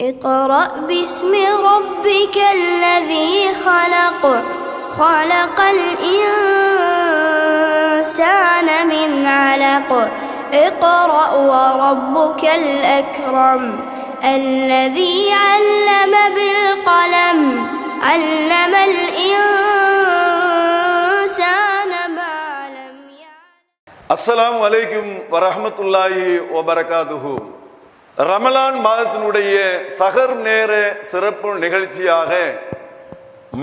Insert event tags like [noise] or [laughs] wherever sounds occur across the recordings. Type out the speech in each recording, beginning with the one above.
اقرأ باسم ربك الذي خلق خلق الإنسان من علق. اقرأ وربك الأكرم الذي علم بالقلم علم الإنسان ما لم يعلم. السلام عليكم ورحمة الله وبركاته. ரமலான் மாதத்தினுடைய சகர் நேர சிறப்பு நிகழ்ச்சியாக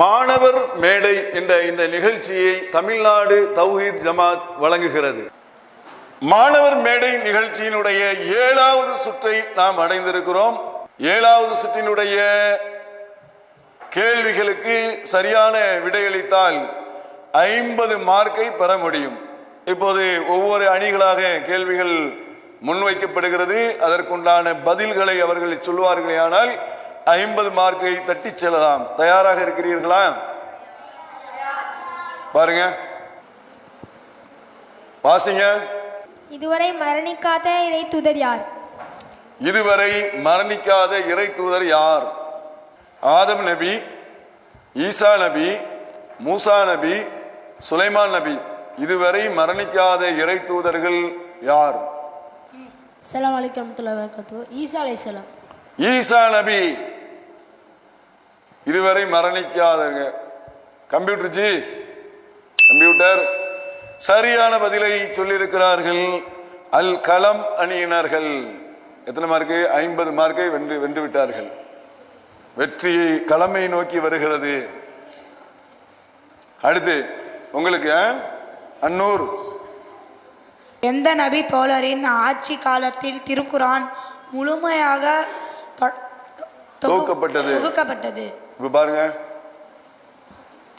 மாணவர் மேடை என்ற இந்த நிகழ்ச்சியை தமிழ்நாடு தௌஹீத் ஜமாத் வழங்குகிறது. மாணவர் மேடை நிகழ்ச்சியினுடைய ஏழாவது சுற்றை நாம் அடைந்திருக்கிறோம். ஏழாவது சுற்றினுடைய கேள்விகளுக்கு சரியான விடையளித்தால் ஐம்பது மார்க்கை பெற முடியும். இப்போது ஒவ்வொரு அணிகளாக கேள்விகள் முன்வைக்கப்படுகிறது. அதற்குண்டான பதில்களை அவர்கள் சொல்வார்களேயானால் ஐம்பது மார்க்கை தட்டி செல்லலாம். தயாராக இருக்கிறீர்களா? பாருங்க. வாசிங்க. இதுவரை மரணிக்காத இறை தூதர் யார்? இதுவரை மரணிக்காத இறை தூதர் யார்? ஆதம் நபி ஈசா நபி மூசா நபி சுலைமான் நபி. இதுவரை மரணிக்காத இறை தூதர்கள் யார்? அஸ்ஸலாமு அலைக்கும் வரமத்துல்லாஹி வபரகாத்துஹு ஈசா அலைஹிஸ்ஸலாம் ஈசா நபி. இதுவரை மரணிக்காதங்க கம்ப்யூட்டர் ஜி. கம்ப்யூட்டர். சரியான பதிலை சொல்லியிருக்கிறார்கள். அல் கலம் அணியினர்கள். எத்தனை மார்க்கு ஐம்பது மார்க்கை வென்று வென்று விட்டார்கள். வெற்றி களமை நோக்கி வருகிறது. அடுத்து உங்களுக்கு அன்னூர். எந்த நபி தோழரின் ஆட்சி காலத்தில் திருக்குரான் முழுமையாக தொகுக்கப்பட்டது. தொகுக்கப்பட்டது? இப்ப பாருங்க.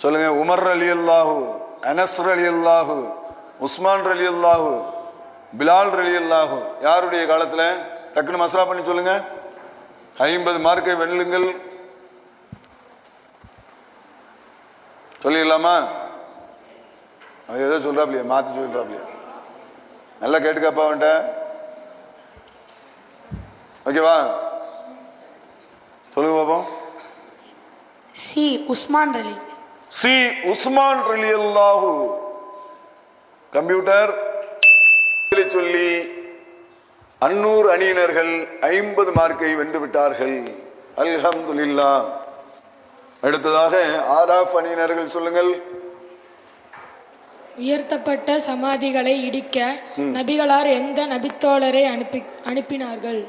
சொல்லுங்க. உமர் அலி அல்லாஹு அனஸ் அலி அல்லாஹு உஸ்மான் அலி அல்லாஹு பிலால் அலி அல்லாஹு யாருடைய காலத்துல? டக்குன்னு மசரா பண்ணி சொல்லுங்க. ஐம்பது மார்க்கை வெல்லுங்கள். சொல்லிடலாமா? ஏதோ சொல்றாப்லையா மாத்தி சொல்றாப்லையா நல்லா கேட்டுக்கப்பா அவன்கிட்ட. ஓகேவா? சொல்லுங்க பாப்போம். சி உஸ்மான் அலி. சி உஸ்மான் ரலியல்லாஹு. கம்ப்யூட்டர். சொல்லி அன்னூர் அணியினர்கள் ஐம்பது மார்க்கை வென்று விட்டார்கள். அல்ஹம்துலில்லா அடுத்ததாக ஆராஃப் அணியினர்கள் சொல்லுங்கள். உயர்த்தப்பட்ட சமாதிகளை இடிக்க நபிகளார் எந்த நபித்தோழரை அனுப்பி அனுப்பினார்கள்?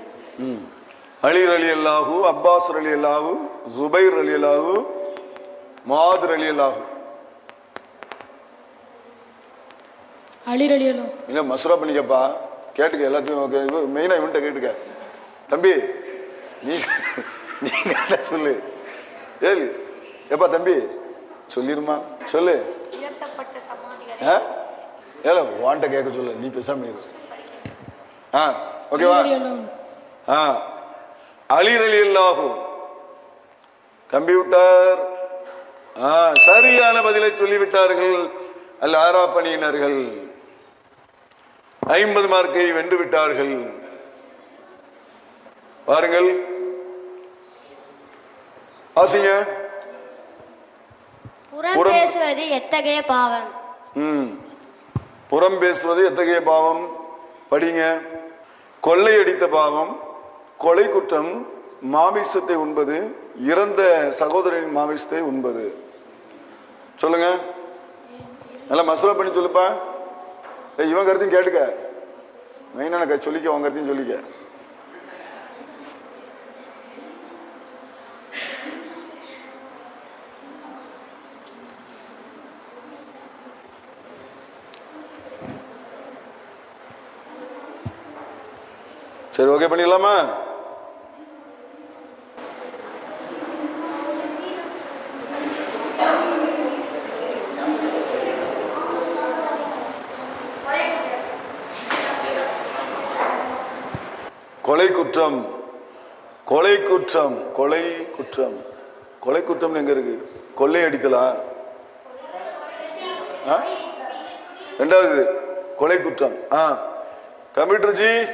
அலி அலி அல்லாஹு அப்பாஸ் அலி அல்லாஹு ஜுபைர் அலி அல்லாஹு மாதர் அலி அல்லாஹு அலிரலியலோ இல்லை மசுரா பண்ணிக்கப்பா? கேட்டுக்க எல்லாத்தையும் மெயினாக இவன்கிட்ட கேட்டுக்க. தம்பி நீ நீ கேட்ட சொல்லு. ஏழு எப்பா தம்பி? சொல்லிருமா? சொல்லு. ஏல வாண்ட கேட்க சொல்லு. நீ பேசாம இரு. ஆ ஓகேவா? ஆ. அலி அலி அல்லாஹு கம்ப்யூட்டர் ஆ சரியான பதிலை சொல்லிவிட்டார்கள் அல் ஆராஃப் அணியினர்கள் ஐம்பது மார்க்கை வென்று விட்டார்கள் பாருங்கள் ஆசிங்க புறம் பேசுவது எத்தகைய பாவம்? ம். புறம் பேசுவது எத்தகைய பாவம்? படிங்க. கொள்ளையடித்த பாவம் கொலை குற்றம் மாமிசத்தை உண்பது இறந்த சகோதரனின் மாமிசத்தை உண்பது. சொல்லுங்க. நல்லா மசூரா பண்ணி சொல்லுப்பா. இவன் கருத்தையும் கேட்டுக்க. மெயினான சொல்லிக்க உன் கருத்தையும் சொல்லிக்க. சரி ஓகே பண்ணிடலாமா? கொலை குற்றம் கொலை குற்றம் கொலை குற்றம். கொலை குற்றம் எங்க இருக்கு? கொள்ளை அடித்தலா? ஆ? ரெண்டாவது கொலை குற்றம். ஆ. கம்ப்யூட்டர் ஜி?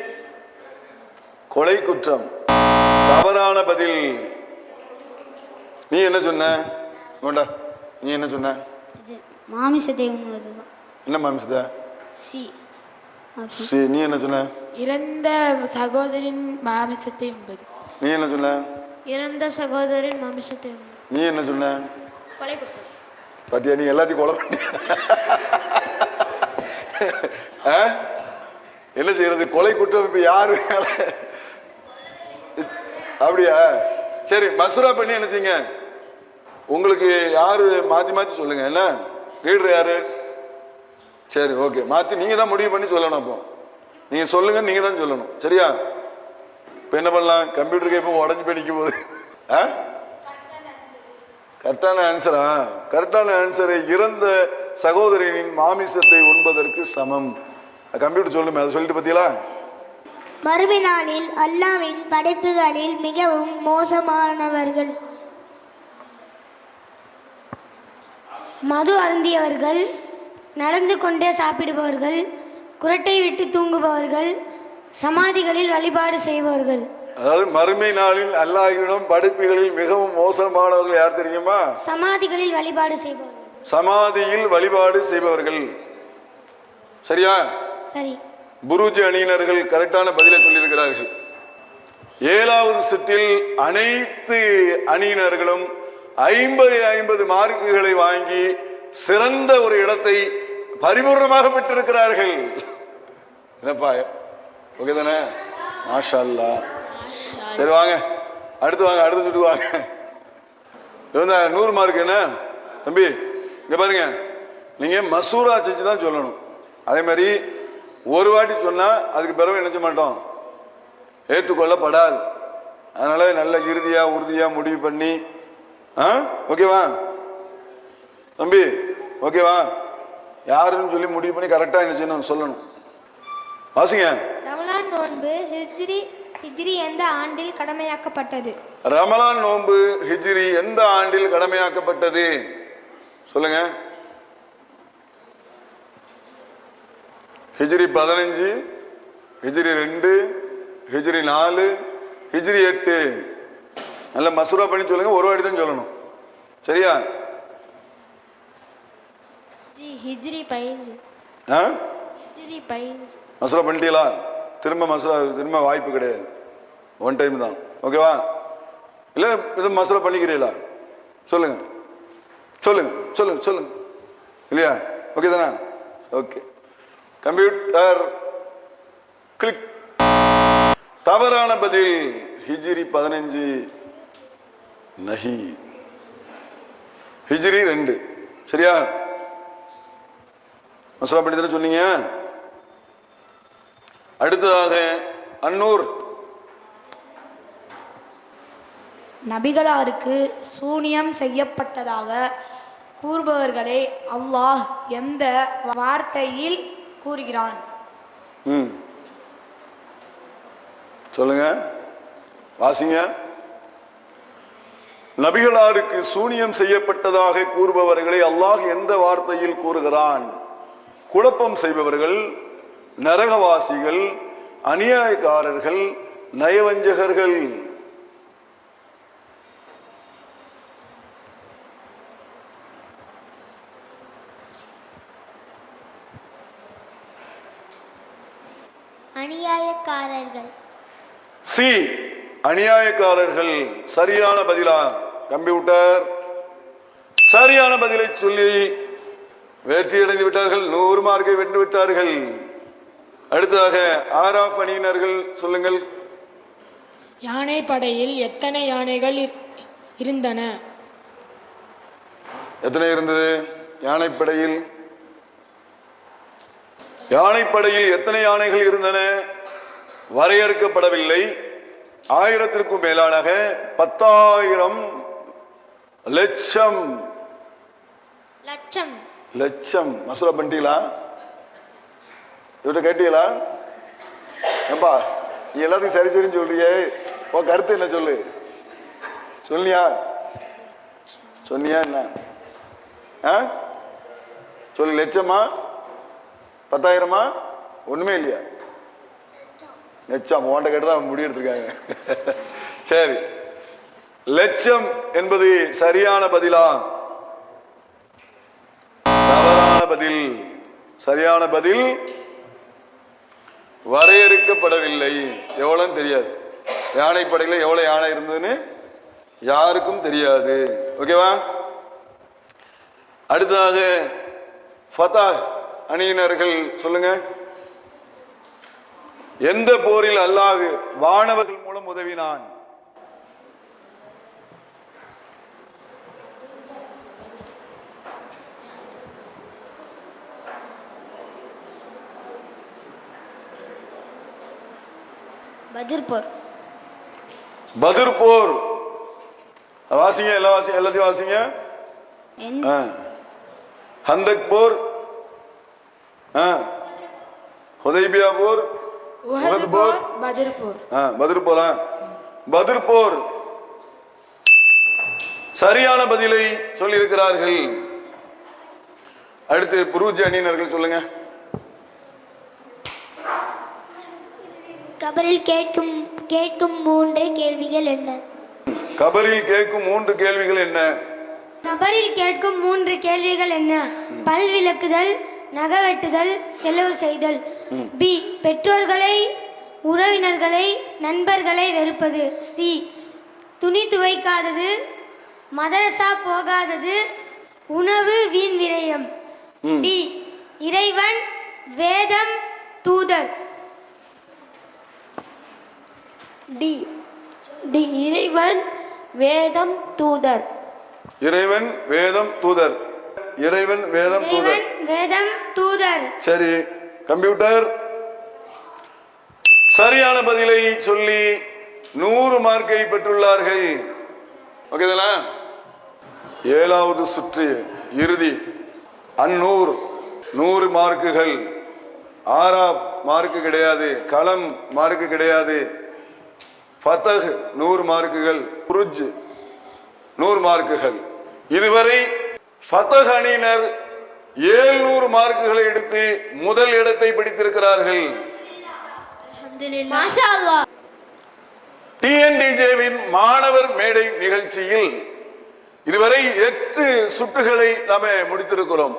கொலை குற்றம். தவறான பதில். நீ என்ன சொன்ன? கொண்டா நீ என்ன சொன்ன? மாமிசத்தை என்ன மாமிசத்தை சி. சி நீ என்ன சொன்ன? இறந்த சகோதரின் மாமிசத்தை உண்பது நீ என்ன சொன்ன? இறந்த சகோதரின் மாமிசத்தை. நீ என்ன சொன்ன? கொலை குற்றம். பாத்தியா நீ எல்லாத்தையும் கொலை பண்ணி? என்ன செய்யறது? கொலை குற்றம் இப்ப யாரு அப்படியா? சரி மசூரா பண்ணி என்ன செய்யுங்க? உங்களுக்கு யாரு மாத்தி மாத்தி சொல்லுங்க என்ன? லீடர் யாரு? சரி ஓகே மாத்தி நீங்க தான் முடிவு பண்ணி சொல்லணும் அப்போ. நீங்க சொல்லுங்க நீங்க தான் சொல்லணும். சரியா? இப்போ என்ன பண்ணலாம்? கம்ப்யூட்டருக்கு கேப்போ உடஞ்சி போய் போகுது ஆ? கரெக்டான ஆன்சரா கரெக்டான ஆன்சரை இறந்த சகோதரனின் மாமிசத்தை உண்பதற்கு சமம். கம்ப்யூட்டர் சொல்லுமே அதை சொல்லிட்டு பார்த்தீங்களா மறுமை நாளில் அல்லாவின் படைப்புகளில் மிகவும் மோசமானவர்கள். மது அருந்தியவர்கள் நடந்து கொண்டே சாப்பிடுபவர்கள் குரட்டை விட்டு தூங்குபவர்கள் சமாதிகளில் வழிபாடு செய்பவர்கள். அதாவது மறுமை நாளில் அல்லாஹ்விடம் படைப்புகளில் மிகவும் மோசமானவர்கள் யார் தெரியுமா? சமாதிகளில் வழிபாடு செய்பவர்கள். சமாதியில் வழிபாடு செய்பவர்கள். சரியா? சரி. புருஜ் அணியினர்கள் கரெக்டான பதிலை சொல்லியிருக்கிறார்கள். ஏழாவது சுற்றில் அனைத்து அணியினர்களும் ஐம்பது ஐம்பது மார்க்குகளை வாங்கி சிறந்த ஒரு இடத்தை பரிபூர்ணமாக பெற்றிருக்கிறார்கள். என்னப்பா ஓகே தானே மாஷா அல்லாஹ். சரி வாங்க. அடுத்து வாங்க அடுத்த சுட்டு வாங்க. இவன் நூறு மார்க் என்ன? தம்பி இங்க பாருங்க. நீங்க மசூரா செஞ்சு தான் சொல்லணும். அதே மாதிரி ஒரு வாட்டி சொன்னா அதுக்கு பிறகு செய்ய மாட்டோம். ஏற்றுக்கொள்ளப்படாது. அதனால நல்ல இறுதியா உறுதியா முடிவு பண்ணி ஆ? ஓகேவா? தம்பி ஓகேவா? யாருன்னு சொல்லி முடிவு பண்ணி கரெக்டா என்ன செய்யணும் சொல்லணும். வாசிங்க. ரமலான் நோன்பு ஹிஜ்ரி ஹிஜ்ரி எந்த ஆண்டில் கடமையாக்கப்பட்டது? ரமலான் நோன்பு ஹிஜ்ரி எந்த ஆண்டில் கடமையாக்கப்பட்டது? சொல்லுங்க. ஹிஜ்ரி பதினஞ்சு ஹிஜ்ரி ரெண்டு ஹிஜ்ரி நாலு ஹிஜ்ரி எட்டு. நல்ல மசூரா பண்ணி சொல்லுங்க ஒரு வாட்டி தான் சொல்லணும். சரியா? ஜி ஹிஜ்ரி பதினஞ்சு. ஆ? ஹிஜ்ரி பதினஞ்சு. மசூரா பண்ணிட்டீங்களா? திரும்ப மசூரா திரும்ப வாய்ப்பு கிடையாது. ஒன் டைம் தான். ஓகேவா இல்லை இது மசூரா பண்ணிக்கிறீங்களா? சொல்லுங்க. சொல்லுங்க சொல்லுங்க சொல்லுங்க. இல்லையா? ஓகே தானே? ஓகே கம்ப்யூட்டர் கிளிக் தவறான பதில் ஹிஜ்ரி பதினஞ்சு நஹி. ஹிஜ்ரி ரெண்டு. சரியா? மசூரா பண்ணி சொன்னீங்க? அடுத்ததாக அன்னூர். நபிகளாருக்கு சூனியம் செய்யப்பட்டதாக கூறுபவர்களை அல்லாஹ் எந்த வார்த்தையில் கூறுகிறான். ம். சொல்லுங்க. வாசிங்க. நபிகளாருக்கு சூனியம் செய்யப்பட்டதாக கூறுபவர்களை அல்லாஹ் எந்த வார்த்தையில் கூறுகிறான்? குழப்பம் செய்பவர்கள் நரகவாசிகள் அநியாயக்காரர்கள் நயவஞ்சகர்கள். அநியாயக்காரர்கள். சி அநியாயக்காரர்கள் சரியான பதிலா? கம்ப்யூட்டர் சரியான பதிலை சொல்லி வெற்றியடைந்து விட்டார்கள். நூறு மார்க்கை வென்று விட்டார்கள். அடுத்ததாக ஆராஃப் அணியினர்கள் சொல்லுங்கள். யானை படையில் எத்தனை யானைகள் இர்- இருந்தன? எத்தனை இருந்தது? யானைப்படையில் யானைப்படையில் எத்தனை யானைகள் இருந்தன? வரையறுக்கப்படவில்லை. ஆயிரத்திற்கும் மேலானாக பத்தாயிரம் லட்சம். லட்சம். லட்சம். மசூரா பண்ணிட்டீங்களா? இவர்கிட்ட கேட்டீங்களா? ஏம்பா நீ எல்லாத்துக்கும் சரி சரின்னு சொல்றியே. உன் கருத்து என்ன சொல்லு? சொன்னியா சொன்னியா என்ன? ஆ? சொல்லு லட்சமா? பத்தாயிரமா? ஒண்ணுமே இல்லையா? லட்சம் ஓண்ட கேட்டு தான் முடி எடுத்திருக்காங்க. [laughs] சரி. லட்சம் என்பது சரியான பதிலா? தவறான பதில். சரியான பதில் வரையறுக்கப்படவில்லை. எவ்வளோன்னு தெரியாது. யானைப்படையில் எவ்வளோ யானை இருந்ததுன்னு யாருக்கும் தெரியாது. ஓகேவா? அடுத்ததாக ஃபதா அணியினர்கள் சொல்லுங்க. எந்த போரில் அல்லாஹ் வானவர்கள் மூலம் உதவினான்? பதிர் போர். வாசிங்க எல்லா வாசிங்க எல்லாத்தையும் வாசிங்க. ஹந்தக் போர். ஹுதைபியா போர் உஹது போர் போர் பத்ர் போர் ஆ, பத்ர் போரா பத்ர் போர் சரியான பதிலை சொல்லியிருக்கிறார்கள். அடுத்து புரூஜ் அணியினர்கள் சொல்லுங்க. கபரில் கேட்கும் கேட்கும் மூன்று கேள்விகள் என்ன? கபரில் கேட்கும் மூன்று கேள்விகள் என்ன? கபரில் கேட்கும் மூன்று கேள்விகள் என்ன? பல் விளக்குதல் நகவெட்டுதல் செலவு செய்தல். பி. பெற்றோர்களை உறவினர்களை நண்பர்களை வெறுப்பது. சி. துணி துவைக்காதது மதரசா போகாதது உணவு வீண் விரயம். டி. இறைவன் வேதம் தூதர். டி. டி. இறைவன் வேதம் தூதர். இறைவன் வேதம் தூதர். இறைவன் வேதம் தூதர். வேதம் தூதர். சரி கம்ப்யூட்டர். சரியான பதிலை சொல்லி நூறு மார்க்கை பெற்றுள்ளார்கள். ஓகேதானா ஏழாவது சுற்று இறுதி. அந்நூறு நூறு மார்க்குகள். ஆறாம் மார்க்கு கிடையாது களம் மார்க்கு கிடையாது. ஃபத்தஹ் நூறு மார்க்குகள். புருஜ் நூறு மார்க்குகள். இதுவரை ஃபத்தஹ் அணியினர் ஏழ்நூறு மார்க்குகளை எடுத்து முதல் இடத்தை பிடித்திருக்கிறார்கள். டிஎன்டிஜேவின் மாணவர் மேடை நிகழ்ச்சியில் இதுவரை எட்டு சுற்றுகளை நாம முடித்திருக்கிறோம்.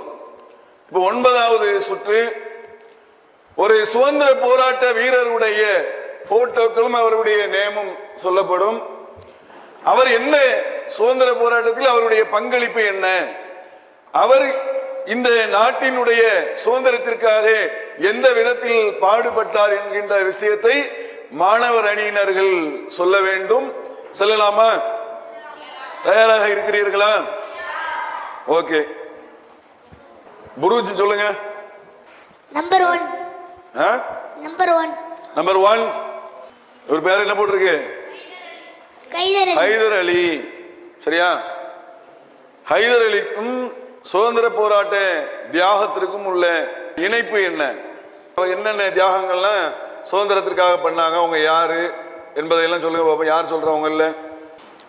இப்போ ஒன்பதாவது சுற்று ஒரு சுதந்திர போராட்ட வீரருடைய போட்டோக்களும் அவருடைய நேமும் சொல்லப்படும். அவர் என்ன சுதந்திர போராட்டத்தில் அவருடைய பங்களிப்பு என்ன? அவர் இந்த நாட்டினுடைய சுதந்திரத்திற்காக எந்த விதத்தில் பாடுபட்டார் என்கின்ற விஷயத்தை மாணவர் அணியினர்கள் சொல்ல வேண்டும். சொல்லலாமா? தயாராக இருக்கிறீர்களா? ஓகே. புரூஜ் சொல்லுங்க. Number one number one number one ஒரு பேர் என்ன போட்டிருக்கு? ஹைதர் அலி. சரியா? ஹைதர் அலிக்கும் சுதந்திர போராட்ட தியாகத்திற்கும் உள்ள இணைப்பு என்ன? அவர் என்னென்ன தியாகங்கள்லாம் சுதந்திரத்திற்காக பண்ணாங்க? அவங்க யாரு? என்பதையெல்லாம் சொல்லுங்க பாப்போம் யார் சொல்றவங்க இல்ல?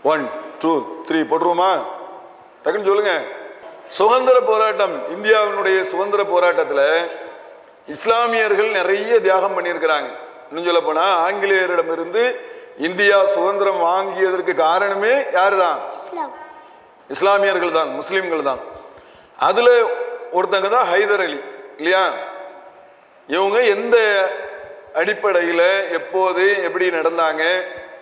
ஒன் டூ த்ரீ போட்டுருவோமா? டக்குன்னு சொல்லுங்க. சுதந்திர போராட்டம். இந்தியாவினுடைய சுதந்திர போராட்டத்துல இஸ்லாமியர்கள் நிறைய தியாகம் பண்ணியிருக்கிறாங்க. இன்னும் சொல்ல போனா ஆங்கிலேயரிடமிருந்து இந்தியா சுதந்திரம் வாங்கியதற்கு காரணமே யாருதான்? இஸ்லாம். இஸ்லாமியர்கள் தான் முஸ்லிம்கள் தான் அதுல ஒருத்தங்க தான் ஹைதர் அலி இல்லையா? இவங்க எந்த அடிப்படையில் எப்போது எப்படி நடந்தாங்க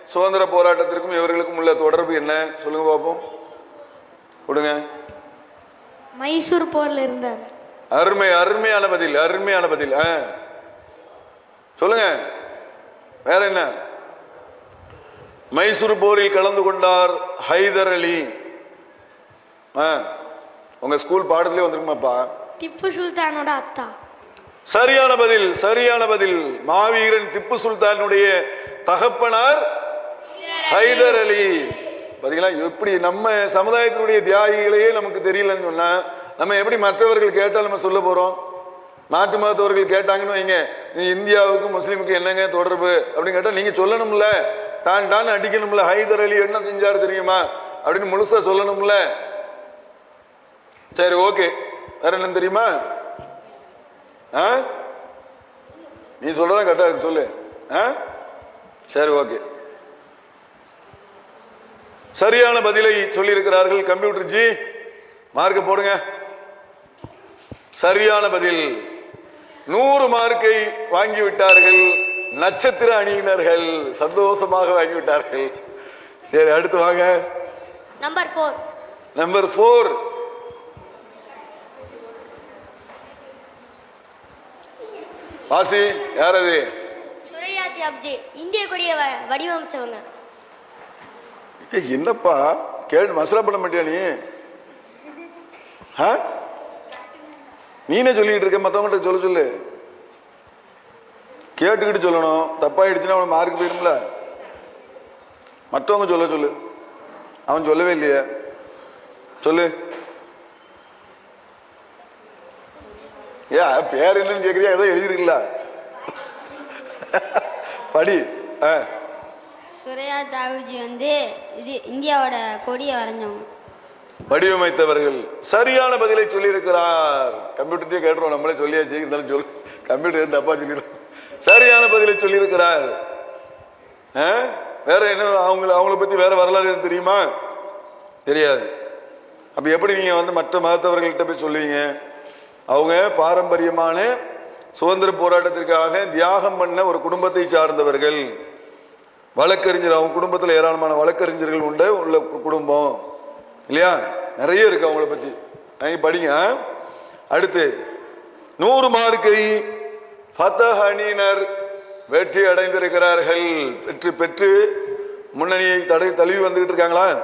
சுதந்திர போராட்டத்திற்கும் இவர்களுக்கும் உள்ள தொடர்பு என்ன? சொல்லுங்க பார்ப்போம் கொடுங்க. மைசூர் போர்ல இருந்தார். அருமை அருமையான பதில் அருமையான பதில் ஆ. சொல்லுங்க. வேற என்ன? மைசூர் போரில் கலந்து கொண்டார் ஹைதர் அலி ஆ. உங்க ஸ்கூல் பாடத்திலே வந்திருக்குமாப்பா? திப்பு சுல்தானோட அத்தா. சரியான பதில் சரியான பதில். மாவீரன் திப்பு சுல்தானுடைய தகப்பனார் ஹைதர் அலி. பாத்தீங்களா எப்படி நம்ம சமுதாயத்தினுடைய தியாகிகளையே நமக்கு தெரியலன்னு சொன்னா நம்ம எப்படி மற்றவர்கள் கேட்டால் நம்ம சொல்ல போறோம்? மாற்று மதத்தவர்கள் கேட்டாங்கன்னு வைங்க இந்தியாவுக்கும் முஸ்லீமுக்கு என்னங்க தொடர்பு? அப்படின்னு கேட்டா நீங்க சொல்லணும்ல. தான் தான் அடிக்கணும்ல. ஹைதர் அலி என்ன செஞ்சாரு தெரியுமா? அப்படின்னு முழுசா சொல்லணும்ல. சரி ஓகே. வேற என்ன தெரியுமா? ஆ? நீ சொல்றதா கரெக்டா இருக்கு சொல்லு. ஆ? சரி ஓகே. சரியான பதிலை சொல்லியிருக்கிறார்கள் கம்ப்யூட்டர் ஜி மார்க்க போடுங்க. சரியான பதில். நூறு மார்க்கை வாங்கி விட்டார்கள் நட்சத்திர அணியினர்கள். சந்தோஷமாக வாங்கி விட்டார்கள் சரி அடுத்து வாங்க. நம்பர் ஃபோர் நம்பர் ஃபோர் வாசி யார் அது சுரையா தியாப்ஜி இந்திய கொடியை வடிவமைச்சவங்க. என்னப்பா? கேட்டு மசரா பண்ண மாட்டியா நீ? நீனே சொல்லிட்டு இருக்க மற்றவங்கள்ட்ட சொல்ல சொல்லு. கேட்டுக்கிட்டு சொல்லணும். தப்பாயிடுச்சுன்னா அவன் மார்க் போயிரும்ல. மற்றவங்க சொல்ல சொல்லு. அவன் சொல்லவே இல்லையே. சொல்லு. ஏன் பேர் என்னன்னு கேட்குறியா ஏதோ எழுதிருக்கல படி. ஆ. சுரையா தாவுஜி வந்து இது இந்தியாவோட கொடியை வரைஞ்சவங்க. வடிவமைத்தவர்கள் சரியான பதிலை சொல்லியிருக்கிறார். கம்ப்யூட்டர்த்தையே கேட்டுருவோம் நம்மளே சொல்லியாச்சு. இருந்தாலும் சொல் கம்ப்யூட்டர் தப்பா சொல்லிடுறோம் சரியான பதிலை சொல்லியிருக்கிறார்? வேற என்ன அவங்கள அவங்கள பத்தி வேற வரலாறு தெரியுமா? தெரியாது. அப்ப எப்படி நீங்க வந்து மற்ற மதத்தவர்கள்ட்ட போய் சொல்லுவீங்க? அவங்க பாரம்பரியமான சுதந்திர போராட்டத்திற்காக தியாகம் பண்ண ஒரு குடும்பத்தை சார்ந்தவர்கள். வழக்கறிஞர் அவங்க குடும்பத்தில் ஏராளமான வழக்கறிஞர்கள் உண்டு உள்ள குடும்பம். இல்லையா? நிறைய இருக்கு அவங்கள பத்தி. நீங்க படிங்க அடுத்து நூறு மார்க்கை ஃபத்தஹ் வெற்றி அடைந்திருக்கிறார்கள். பெற்று பெற்று முன்னணியை தடை தழுவி வந்துகிட்டு இருக்காங்களா?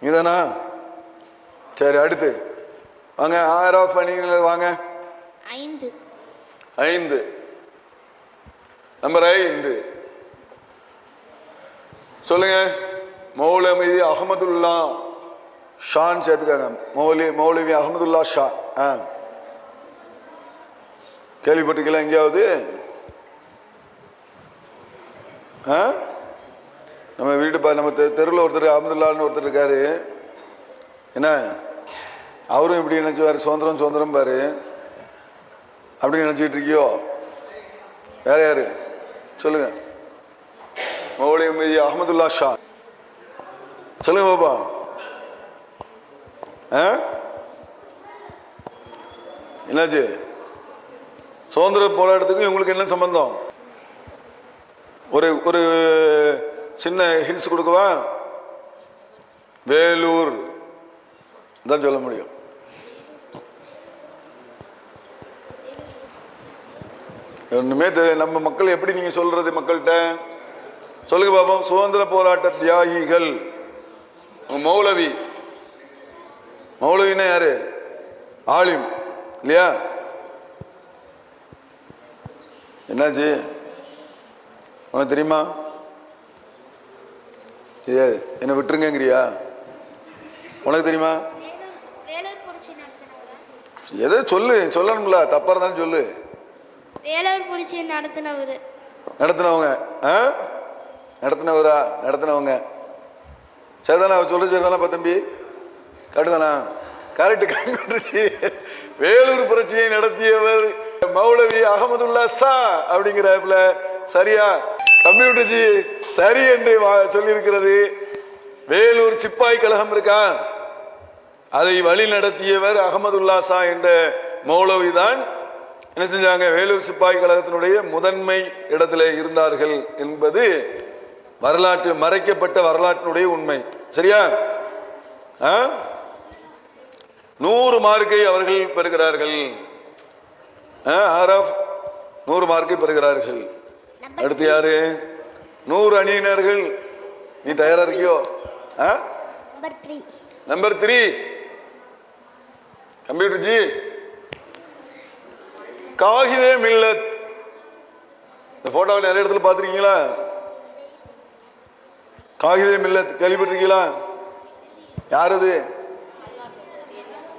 இதுதானா சரி அடுத்து. வாங்க ஆர் ஆஃப் அணியினர் வாங்க. ஐந்து. ஐந்து. நம்பர் ஐந்து. சொல்லுங்க. மௌலமி அகமதுல்லா ஷான் சேர்த்துக்காங்க. மௌலி மௌலவி அகமதுல்லா ஷா. ஆ. கேள்விப்பட்டிருக்கீங்களா எங்கேயாவது? ஆ? நம்ம வீட்டு நம்ம தெருவில் ஒருத்தர் அகமதுல்லான்னு ஒருத்தர் இருக்காரு. என்ன? அவரும் இப்படி நினச்சுவார் சுதந்திரம் சுதந்திரம் பாரு. அப்படின்னு நினச்சிக்கிட்டு இருக்கியோ? வேற யாரு? சொல்லுங்க. மௌலவி அகமதுல்லா ஷா. சொல்லுங்க பாப்பா. ஆ? என்னாச்சு? சுதந்திர போராட்டத்துக்கும் உங்களுக்கு என்ன சம்பந்தம்? ஒரு ஒரு சின்ன ஹிண்ட்ஸ் கொடுக்கவா? வேலூர். தான் சொல்ல முடியும். ஒண்ணுமே தெரியல நம்ம மக்கள் எப்படி நீங்க சொல்றது மக்கள்கிட்ட? சொல்லுங்க பாப்போம். சுதந்திர போராட்ட தியாகிகள். மௌலவி. மௌலவின்னா யாரு? ஆலிம். இல்லையா? என்னாச்சு? உனக்கு தெரியுமா? தெரியாது. என்ன விட்டுருங்கங்கிறியா? உனக்கு தெரியுமா? எதை சொல்லு. சொல்லணும்ல. தப்பா இருந்தாலும் சொல்லு. வேலவர் புரட்சி நடத்தினவர். நடத்தினவங்க ஆ? நடத்தினவரா? நடத்தினவங்க. சரிதானா அவர் சொல்ல சரிதானா தம்பி? கடுதானா கரெக்ட் கண்டுபிடிச்சி வேலூர் புரட்சியை நடத்தியவர் மௌலவி அகமதுல்லா சா அப்படிங்கிறாப்புல. சரியா? கம்ப்யூட்டர் ஜி சரி என்று வா- சொல்லியிருக்கிறது. வேலூர் சிப்பாய் கழகம் இருக்கா? அதை வழி நடத்தியவர் அகமதுல்லா சா என்ற மௌலவி தான். என்ன செஞ்சாங்க? வேலூர் சிப்பாய் கழகத்தினுடைய முதன்மை இடத்துல இருந்தார்கள் என்பது வரலாற்று மறைக்கப்பட்ட வரலாற்றினுடைய உண்மை. சரியா? நூறு மார்க்கை அவர்கள் பெறுகிறார்கள். நூறு மார்க்கை பெறுகிறார்கள். அடுத்து யாரு? நூறு அணியினர்கள். நீ தயாரா இருக்கியோ? Number three computer ji. Quaide Millat இந்த போட்டோவில் நிறைய இடத்துல பார்த்துருக்கீங்களா? காகிதே மில்லத் கேள்விப்பட்டிருக்கீங்களா? யார் அது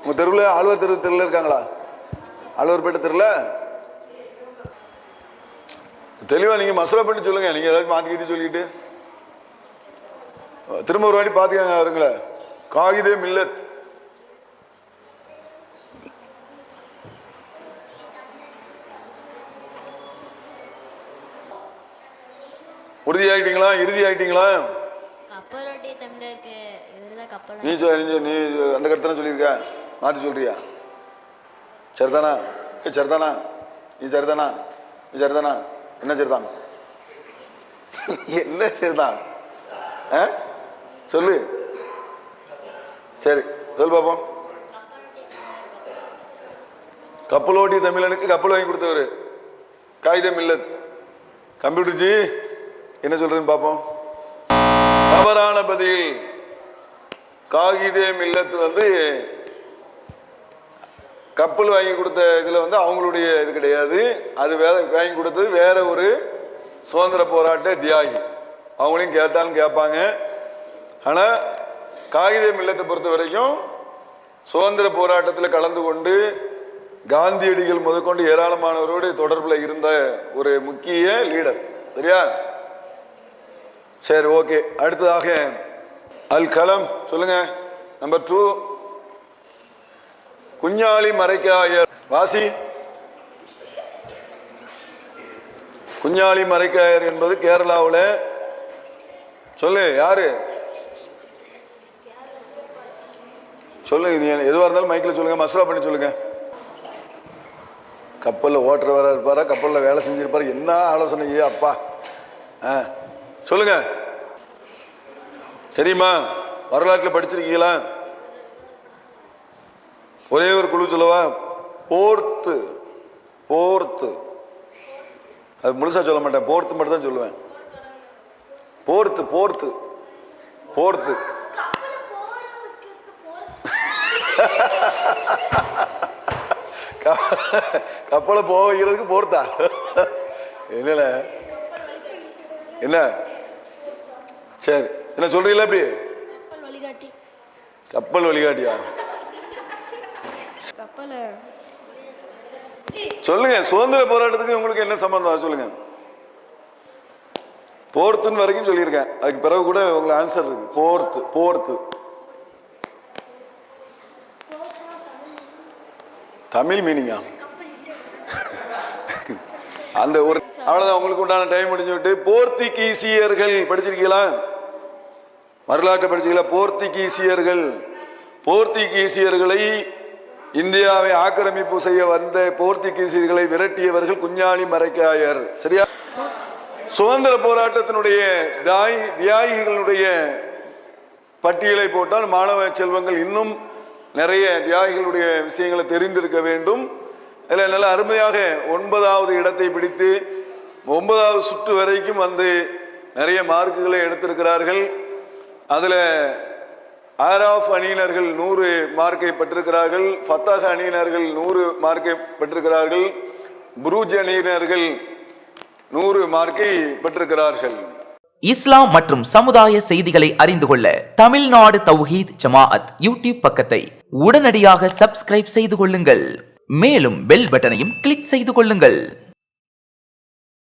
உங்க தெருவில் ஆழ்வார் தெரு தெருவில் இருக்காங்களா? ஆழ்வார்பேட்டை தெருவில்? தெளிவாக நீங்கள் மசாலா பண்ணி சொல்லுங்கள் நீங்கள் ஏதாவது மாற்றிக்கிட்டு சொல்லிக்கிட்டு. திரும்ப ஒரு வாட்டி பாத்துக்கங்க அவருங்கள. காகிதே மில்லத் உறுதி ஆயிட்டீங்களா இறுதி ஆயிட்டீங்களா நீ சொ- நீ அந்த கருத்தானே சொல்லியிருக்க? மாற்றி சொல்றியா? சரிதானா? ஏ சரிதானா? நீ சரிதானா? நீ சரிதானா? என்ன சரிதான்? என்ன சரிதான்? ஆ? சொல்லு. சரி சொல் பாப்போம். கப்பலோட்டி தமிழனுக்கு கப்பல் வாங்கி கொடுத்தவர். காகிதம் இல்லத். கம்ப்யூட்டர் ஜி. என்ன சொல்றேன்னு பார்ப்போம் தவறான பதில். காகிதே மில்லத்து வந்து கப்பல் வாங்கி கொடுத்த இதில் வந்து அவங்களுடைய இது கிடையாது. அது வேற வாங்கி கொடுத்தது வேற ஒரு சுதந்திர போராட்ட தியாகி. அவங்களையும் கேட்டாலும் கேட்பாங்க. ஆனால் காகிதம் மில்லத்தை பொறுத்த வரைக்கும் சுதந்திர போராட்டத்தில் கலந்து கொண்டு காந்தியடிகள் முதற்கொண்டு ஏராளமானவரோடு தொடர்பில் இருந்த ஒரு முக்கிய லீடர் சரியா? சரி ஓகே. அடுத்ததாக அல் கலம் சொல்லுங்க. Number two Kunjali Marakkar. வாசி. குஞ்சாலி மறைக்காயர் என்பது கேரளாவில். சொல்லு யாரு? சொல்லுங்க நீ எதுவாக இருந்தாலும் மைக்கில் சொல்லுங்க மசாலா பண்ணி சொல்லுங்க. கப்பலில் ஓட்டுறவராக இருப்பாரா? கப்பலில் வேலை செஞ்சிருப்பாரு? என்ன ஆலோசனை அப்பா? ஆ சொல்லுங்கள் தெரியுமா? வரலாற்றில் படிச்சிருக்கீங்களா? ஒரே ஒரு குழு சொல்லவா? போர்த்து. போர்த்து. அது முழுசா சொல்ல மாட்டேன். போர்த்து மட்டும் தான் சொல்லுவேன். போர்த்து போர்த்து. போர்த்து. கப்பலை போக வைக்கிறதுக்கு போர்த்தா? என்னல என்ன? சரி. என்ன சொல்றீங்களா அப்படி கப்பல் வழிகாட்டி. கப்பல் வழிகாட்டியா? கப்பலை. சொல்லுங்க சுதந்திர போராட்டத்துக்கு உங்களுக்கு என்ன சம்பந்தம்? சொல்லுங்க. போர்த்துன்னு வரைக்கும் சொல்லியிருக்கேன். அதுக்கு பிறகு கூட உங்களுக்கு ஆன்சர் இருக்கு. போர்த்து போர்த்து. தமிழ் மீனிங்கா அந்த ஒரு அவ்வளவுதான் உங்களுக்கு உண்டான டைம் முடிஞ்சு விட்டு போர்த்துகீசியர்கள் படிச்சிருக்கீங்களா? வரலாற்றை படிச்சீங்களா போர்த்துகீசியர்கள். போர்த்துகீசியர்களை இந்தியாவை ஆக்கிரமிப்பு செய்ய வந்த போர்த்துகீசியர்களை விரட்டியவர்கள் குஞ்ஞாலி மரைக்காயர் சரியா? சுதந்திர போராட்டத்தினுடைய தாய் தியாகிகளுடைய பட்டியலை போட்டால் மாணவ செல்வங்கள் இன்னும் நிறைய தியாகிகளுடைய விஷயங்களை தெரிந்திருக்க வேண்டும். அதில் நல்ல அருமையாக ஒன்பதாவது இடத்தை பிடித்து ஒன்பதாவது சுற்று வரைக்கும் வந்து நிறைய மார்க்குகளை எடுத்திருக்கிறார்கள். அதில் ஆராஃப் அணியினர்கள் நூறு மார்க்கை பெற்றிருக்கிறார்கள். ஃபத்தாக அணியினர்கள் நூறு மார்க்கை பெற்றிருக்கிறார்கள். புரூஜ் அணியினர்கள் நூறு மார்க்கை பெற்றிருக்கிறார்கள். இஸ்லாம் மற்றும் சமுதாய செய்திகளை அறிந்து கொள்ள தமிழ்நாடு தௌஹீத் ஜமாஅத் யூடியூப் பக்கத்தை உடனடியாக சப்ஸ்கிரைப் செய்து கொள்ளுங்கள். மேலும் பெல் பட்டனையும் கிளிக் செய்து கொள்ளுங்கள்.